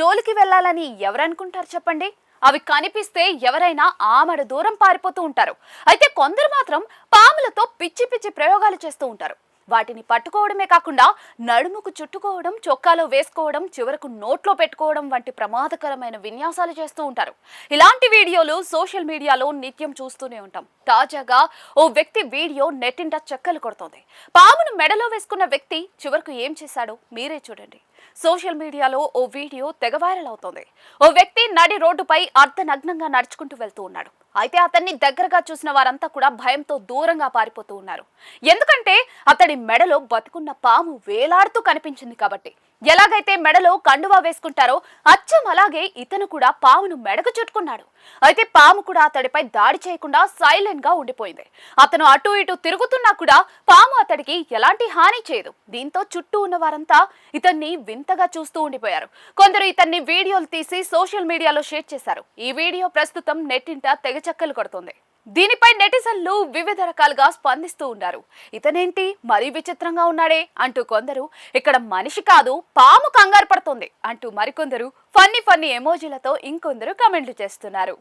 జోలికి వెళ్ళాలని ఎవరనుకుంటారు చెప్పండి? అవి కనిపిస్తే ఎవరైనా ఆమడ దూరం పారిపోతూ ఉంటారు. అయితే కొందరు మాత్రం పాములతో పిచ్చి పిచ్చి ప్రయోగాలు చేస్తూ ఉంటారు. వాటిని పట్టుకోవడమే కాకుండా నడుముకు చుట్టుకోవడం చొక్కాలో వేసుకోవడం చివరకు నోట్లో పెట్టుకోవడం వంటి ప్రమాదకరమైన విన్యాసాలు చేస్తూ ఉంటారు. ఇలాంటి వీడియోలు సోషల్ మీడియాలో నిత్యం చూస్తూనే ఉంటాం. తాజాగా ఓ వ్యక్తి వీడియో నెట్టింట చెక్కలు కొడుతోంది. పామును మెడలో వేసుకున్న వ్యక్తి చివరకు ఏం చేశాడో? మీరే చూడండి. సోషల్ మీడియాలో ఓ వీడియో తెగ వైరల్ అవుతోంది. ఓ వ్యక్తి నడి రోడ్డుపై అర్ధనగ్నంగా నడుచుకుంటూ వెళ్తూ ఉన్నాడు. అయితే అతన్ని దగ్గరగా చూసిన వారంతా కూడా భయంతో దూరంగా పారిపోతూ ఉన్నారు. ఎందుకంటే అతడి మెడలో బతుకున్న పాము వేలాడుతూ కనిపించింది కాబట్టి. ఎలాగైతే మెడలో కండువా వేసుకుంటారో అచ్చం అలాగే ఇతను కూడా పామును మెడకు చుట్టుకున్నాడు. అయితే పాము కూడా అతడిపై దాడి చేయకుండా సైలెంట్గా ఉండిపోయింది. అతను అటు ఇటు తిరుగుతున్నా కూడా పాము అతడికి ఎలాంటి హాని చేయదు. దీంతో చుట్టూ ఉన్న వారంతా ఇతన్ని వింతగా చూస్తూ ఉండిపోయారు. కొందరు ఇతన్ని వీడియోలు తీసి సోషల్ మీడియాలో షేర్ చేశారు. ఈ వీడియో ప్రస్తుతం నెట్టింట తెగచక్కలు కొడుతుంది. దీనిపై నెటిజన్లు వివిధ రకాలుగా స్పందిస్తూ ఉన్నారు. ఇతనేంటి? మరీ విచిత్రంగా ఉన్నాడే? అంటూ కొందరు ఇక్కడ మనిషి కాదు పాము కంగారు పడుతుంది అంటూ మరికొందరు ఫన్నీ ఫన్నీ ఎమోజీలతో ఇంకొందరు కమెంట్లు చేస్తున్నారు.